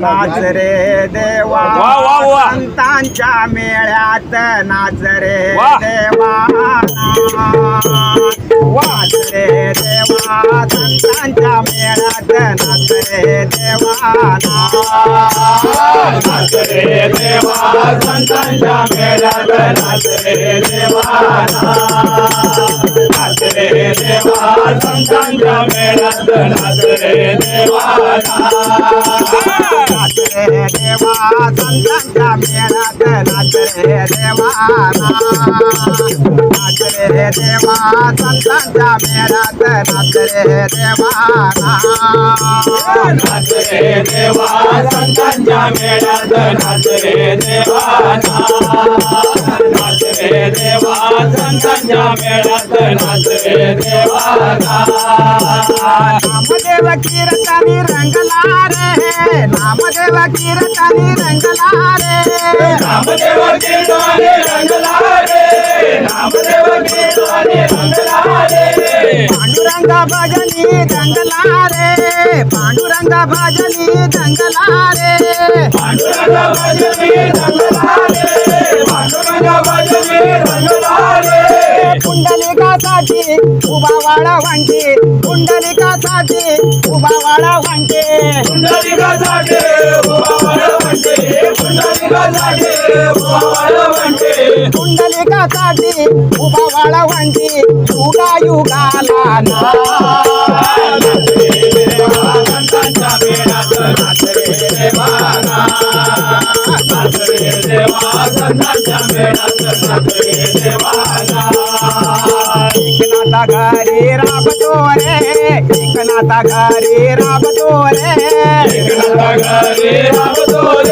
नाच रे देवा वा, वा, वा. संतांच्या मेळ्यात नाच रे वा. देवा वाच रे देवा संतांच्या मेळ्यात नाच रे देवा नाच रे देवा संतांच्या मेळ्यात नाच रे देवा नाच रे देवा संतांच्या मेळ्यात नाच रे देवा नाच देवा संतांच्या मेळात नाच रे देवा नाच रे देवा संतांच्या मेळात नाच रे देवा नाच रे देवा संतांच्या मेळात नाच रे देवा संतांच्या मेळ्यात नाच देवा नामदेव कीर्तनी रंगला रे नामदेव कीर्तनी रंगला रे नामदेव कीर्तने रंगला रे नामदेव कीर्तने रंगला रे पांडुरंग भजनी रंगला रे पांडुरंग भजनी रंगला रे पांडुरंग भजनी रंगला वाडा वांटे उभा वांटे पुंडलिकासाठी उभा वाळ पुंडलिकासाठी उभा वाळ म्हणते पुंडलिकासाठी उभा वाडा वांटे युगा युगाला देवा संतांच्या मेळ्यात नाच रे देवा नाच रे देवा घरी राबतो रे घरी राबतो रे घरी राबतो